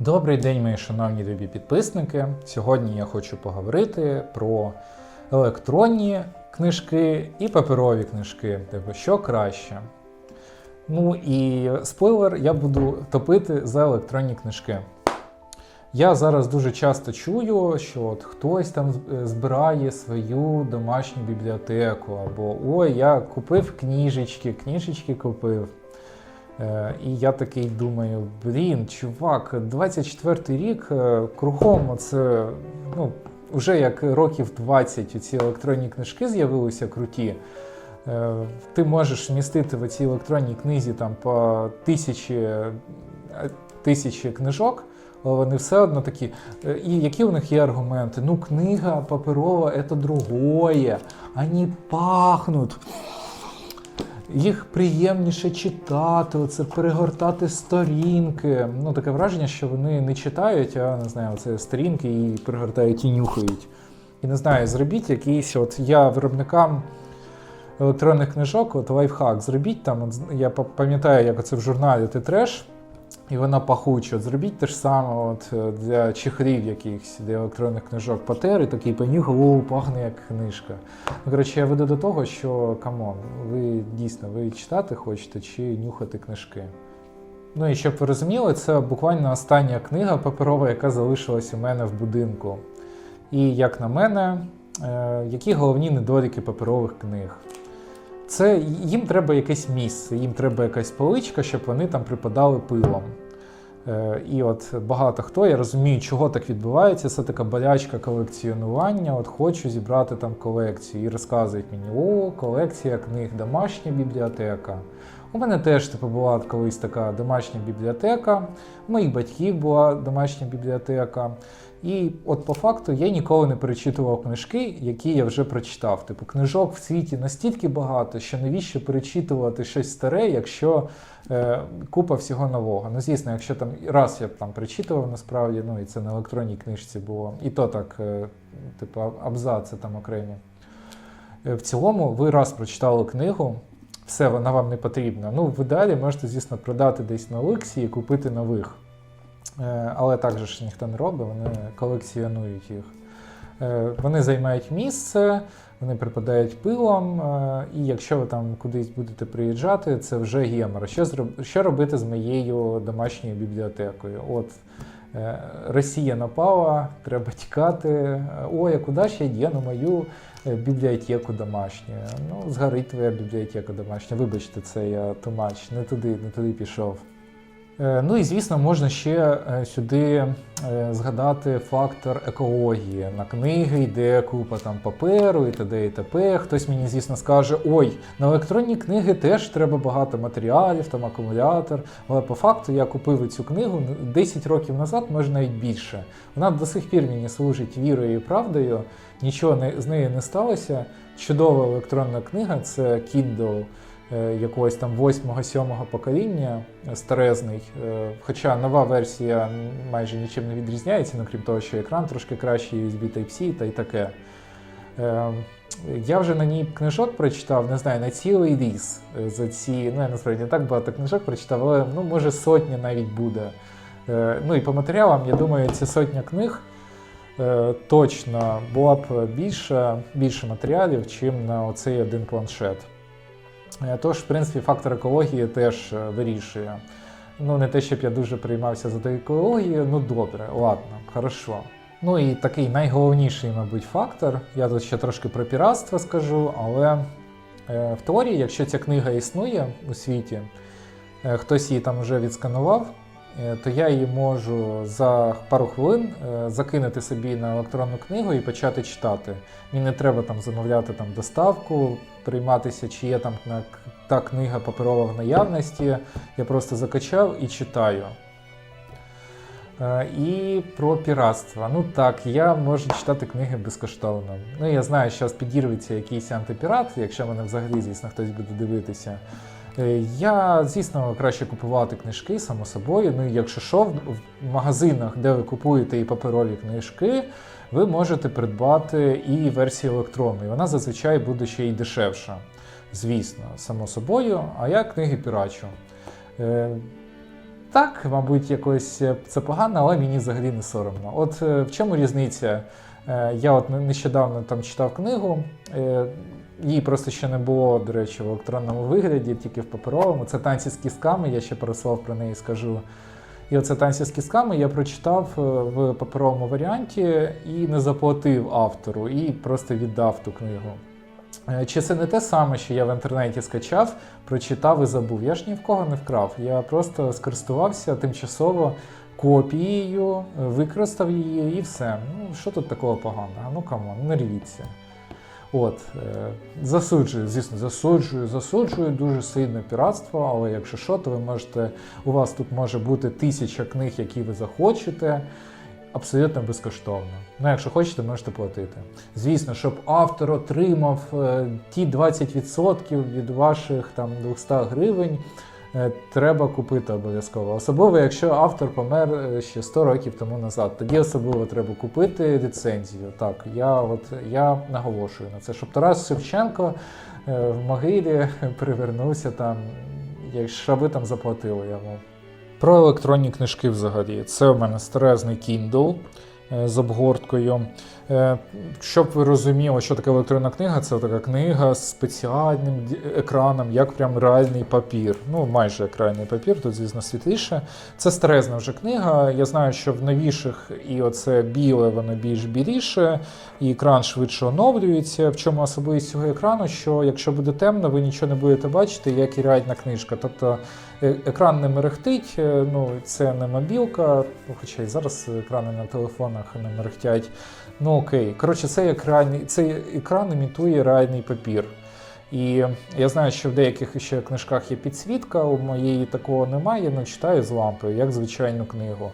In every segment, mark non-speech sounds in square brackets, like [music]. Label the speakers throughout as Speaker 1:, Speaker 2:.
Speaker 1: Добрий день, мої шановні любі підписники. Сьогодні я хочу поговорити про електронні книжки і паперові книжки, тобто що краще. Ну і спойлер, я буду топити за електронні книжки. Я зараз дуже часто чую, що от хтось там збирає свою домашню бібліотеку, або ой, я купив книжечки, книжечки купив. Е, І я такий думаю, блін, чувак, 24-й рік е, кругом це ну, вже як років 20 ці електронні книжки з'явилися круті. Е, Ти можеш вмістити в цій електронній книзі там по тисячі, тисячі книжок, але вони все одно такі. І які у них є аргументи? Ну, книга паперова це другое, вони пахнуть їх приємніше читати, оце перегортати сторінки. Ну, таке враження, що вони не читають, а не знаю, це сторінки і перегортають і нюхають. І не знаю, зробіть якийсь, от я виробникам електронних книжок, от лайфхак, зробіть там, от, я па- пам'ятаю, як оце в журналі ти треш, і вона пахуча. Зробіть те ж саме от, е, для чехлів якихось, для електронних книжок патер, і такий понюхав, о, пахне як книжка. Ну, коротше, я веду до того, що камон, ви дійсно ви читати хочете чи нюхати книжки. Ну і щоб ви розуміли, це буквально остання книга паперова, яка залишилась у мене в будинку. І як на мене, е, які головні недоліки паперових книг? Це їм треба якесь місце, їм треба якась поличка, щоб вони там припадали пилом. Е, І от багато хто, я розумію, чого так відбувається. Це така болячка колекціонування. От хочу зібрати там колекцію і розказують мені, о, колекція книг, домашня бібліотека. У мене теж типу, була колись така домашня бібліотека, у моїх батьків була домашня бібліотека. І от по факту я ніколи не перечитував книжки, які я вже прочитав. Типу, книжок в світі настільки багато, що навіщо перечитувати щось старе, якщо е, купа всього нового. Ну, звісно, якщо там раз я б там перечитував, насправді, ну і це на електронній книжці було, і то так, е, типу, аб- абзаци там окремі. Е, В цілому, ви раз прочитали книгу, все, вона вам не потрібна. Ну, в ідеалі можете, звісно, продати десь на Олексі і купити нових. Е, Але так же ж ніхто не робить, вони колекціонують їх. Е, Вони займають місце, вони припадають пилом, е, і якщо ви там кудись будете приїжджати, це вже гемор. Що, що робити з моєю домашньою бібліотекою? От Росія напала, треба тікати. Ой, а куди ж я діну мою бібліотеку домашню? Ну, згорить твоя бібліотека домашня. Вибачте, це я тумач, не туди, не туди пішов. Е, Ну і звісно, можна ще е, сюди е, згадати фактор екології. На книги йде купа там паперу і т.д. і т.п. Хтось мені, звісно, скаже: ой, на електронні книги теж треба багато матеріалів, там акумулятор. Але по факту я купив цю книгу 10 років назад, може навіть більше. Вона до сих пір мені служить вірою і правдою. Нічого не, з нею не сталося. Чудова електронна книга це Kindle якогось там 8-7 покоління е, старезний. Е, Хоча нова версія майже нічим не відрізняється, ну крім того, що екран трошки кращий, USB Type-C та й таке. Е, Я вже на ній книжок прочитав, не знаю, на цілий ліс е, за ці. Ну, я насправді не так багато книжок прочитав, але ну, може сотня навіть буде. Е, Ну і по матеріалам, я думаю, ці сотня книг е, точно була б більше, більше матеріалів, чим на оцей один планшет. Е, Тож, в принципі, фактор екології теж е, вирішує. Ну, не те, щоб я дуже приймався за ту екологію, ну добре, ладно, хорошо. Ну і такий найголовніший, мабуть, фактор. Я тут ще трошки про піратство скажу, але е, в теорії, якщо ця книга існує у світі, хтось її там вже відсканував, то я її можу за пару хвилин е, закинути собі на електронну книгу і почати читати. Мені не треба там замовляти там доставку, прийматися, чи є там та книга паперова в наявності. Я просто закачав і читаю. Е, І про піратство. Ну так, я можу читати книги безкоштовно. Ну, я знаю, що підірветься якийсь антипірат, якщо мене взагалі, звісно, хтось буде дивитися. Е, Я, звісно, краще купувати книжки, само собою. Ну, якщо що, в магазинах, де ви купуєте і паперові книжки, ви можете придбати і версію електронної. Вона зазвичай буде ще й дешевша. Звісно, само собою. А я книги пірачу. Е, так, мабуть, якось е, це погано, але мені взагалі не соромно. От в чому різниця? Е, Я от нещодавно там читав книгу. е, Її просто ще не було, до речі, в електронному вигляді, тільки в паперовому. Це танці з кістками, я ще пару слов про неї скажу. І оце танці з кістками я прочитав е, в паперовому варіанті і не заплатив автору, і просто віддав ту книгу. Чи це не те саме, що я в інтернеті скачав, прочитав і забув? Я ж ні в кого не вкрав. Я просто скористувався тимчасово копією, е, використав її і все. Ну, що тут такого поганого? Ну камон, не рвіться. От, е, засуджую, звісно, засуджую, засуджую дуже сильно піратство, але якщо що, то ви можете, у вас тут може бути тисяча книг, які ви захочете, абсолютно безкоштовно. Ну, якщо хочете, можете платити. Звісно, щоб автор отримав е, ті 20% від ваших там 200 гривень. Е, Треба купити обов'язково. Особливо, якщо автор помер е, ще 100 років тому назад. Тоді особливо треба купити ліцензію. Так, я от я наголошую на це, щоб Тарас Шевченко е, в могилі [laughs] перевернувся там, якщо ви там заплатили йому. Про електронні книжки взагалі. Це у мене старезний Kindle з обгорткою. Е, Щоб ви розуміли, що таке електронна книга, це така книга з спеціальним екраном, як прям реальний папір. Ну, майже як реальний папір, тут, звісно, світліше. Це старезна вже книга. Я знаю, що в новіших і оце біле, воно більш біліше, і екран швидше оновлюється. В чому особливість цього екрану, що якщо буде темно, ви нічого не будете бачити, як і реальна книжка. Тобто е- екран не мерехтить, е, ну це не мобілка, хоча і зараз екрани на телефонах не мерехтять. Ну окей. Коротше, цей екран, цей екран імітує реальний папір. І я знаю, що в деяких ще книжках є підсвітка, у моєї такого немає, але читаю з лампою, як звичайну книгу.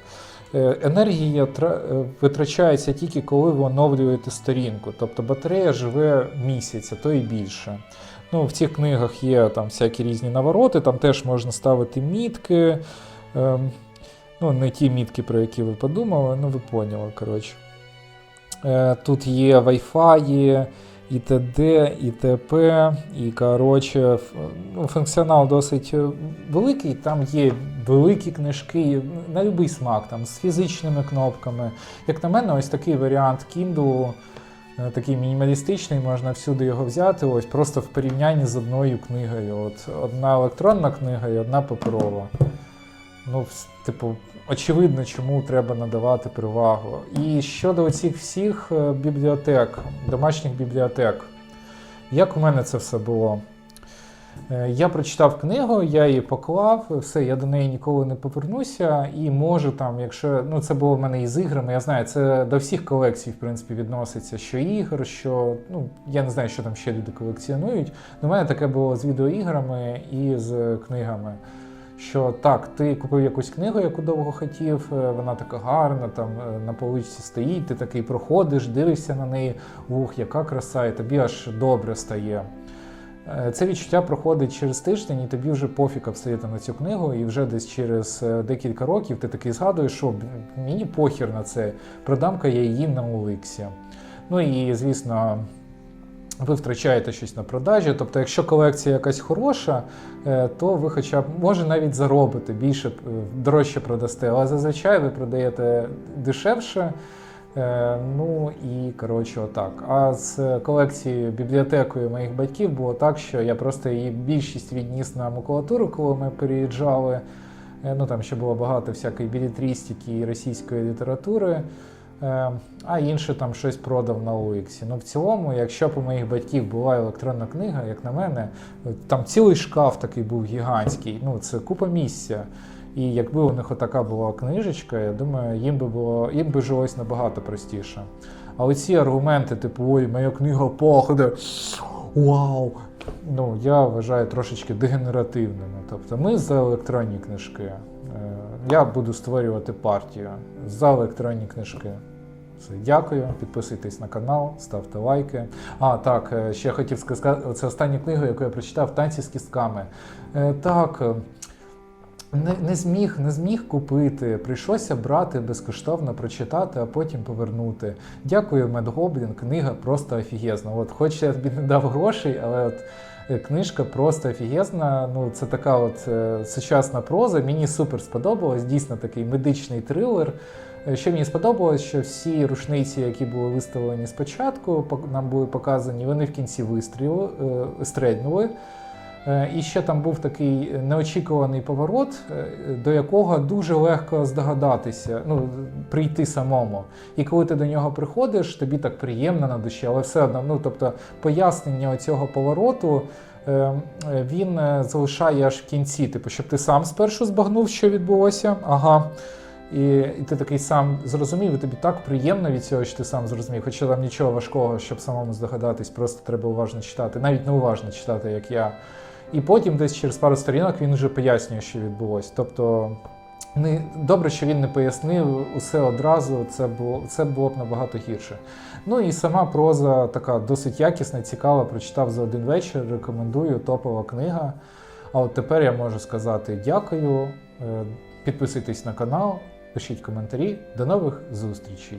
Speaker 1: Е, Енергія е, витрачається тільки коли ви оновлюєте сторінку. Тобто батарея живе місяць, а то і більше. Ну, в цих книгах є там всякі різні навороти, там теж можна ставити мітки. Ну, не ті мітки, про які ви подумали, ну ви поняли, коротше. Е, Тут є Wi-Fi, і ТД, і ТП, і коротше, ну, функціонал досить е, великий. Там є великі книжки на будь-який смак, там, з фізичними кнопками. Як на мене, ось такий варіант Kindle, е, такий мінімалістичний, можна всюди його взяти, ось просто в порівнянні з одною книгою. От одна електронна книга і одна паперова. Ну, типу, очевидно, чому треба надавати перевагу. І щодо оцих всіх е, бібліотек, домашніх бібліотек, як у мене це все було? Е, Я прочитав книгу, я її поклав, все, я до неї ніколи не повернуся. І можу там, якщо ну це було в мене і з іграми, я знаю, це до всіх колекцій, в принципі, відноситься, що ігор, що ну я не знаю, що там ще люди колекціонують. У мене таке було з відеоіграми і з книгами. Що так, ти купив якусь книгу, яку довго хотів, е, вона така гарна, там е, на поличці стоїть, ти такий проходиш, дивишся на неї, ух, яка краса, і тобі аж добре стає. Е, Це відчуття проходить через тиждень, і тобі вже пофіг абсолютно на цю книгу, і вже десь через декілька років ти такий згадуєш, що мені похір на це, продам-ка я її на Оликсі. Ну і звісно, ви втрачаєте щось на продажі. Тобто, якщо колекція якась хороша, е, то ви хоча б може навіть заробите більше, е, дорожче продасте, але зазвичай ви продаєте дешевше. Е, Ну і коротше, отак. А з колекцією бібліотекою моїх батьків було так, що я просто її більшість відніс на макулатуру, коли ми переїжджали. Ну там ще було багато всякої білітрістики і російської літератури. Е, А інше там щось продав на OX. Ну, в цілому, якщо б у моїх батьків була електронна книга, як на мене, там цілий шкаф такий був гігантський. Ну, це купа місця. І якби у них отака була книжечка, я думаю, їм би було їм би жилось набагато простіше. А оці аргументи, типу, ой, моя книга пахне. Вау! Ну, я вважаю трошечки дегенеративними. Тобто ми за електронні книжки. Е, Я буду створювати партію за електронні книжки. Все, дякую, підписуйтесь на канал, ставте лайки. А, так, е, ще хотів сказати, це остання книга, яку я прочитав танці з кістками. Е, Так, не, не зміг, не зміг купити. Прийшлося брати безкоштовно, прочитати, а потім повернути. Дякую, Медгоблін, книга просто офігезна. От, хоч я тобі не дав грошей, але от Книжка просто офігезна. Ну, це така от е, сучасна проза. Мені супер сподобалось. Дійсно такий медичний трилер. Е, Що мені сподобалось, що всі рушниці, які були виставлені спочатку, нам були показані, вони в кінці вистрілу, е, стрельнули. Е, І ще там був такий неочікуваний поворот, е, до якого дуже легко здогадатися, ну, прийти самому. І коли ти до нього приходиш, тобі так приємно на душі, але все одно, ну тобто пояснення цього повороту. е, Він залишає аж в кінці, типу, щоб ти сам спершу збагнув, що відбулося. Ага. І, і ти такий сам зрозумів, і тобі так приємно від цього, що ти сам зрозумів. Хоча там нічого важкого, щоб самому здогадатись, просто треба уважно читати, навіть не уважно читати, як я. І потім десь через пару сторінок він вже пояснює, що відбулося. Тобто, не, добре, що він не пояснив усе одразу, це було, це було б набагато гірше. Ну і сама проза така досить якісна, цікава, прочитав за один вечір, рекомендую, топова книга. А от тепер я можу сказати дякую, е, підписуйтесь на канал, пишіть коментарі. До нових зустрічей!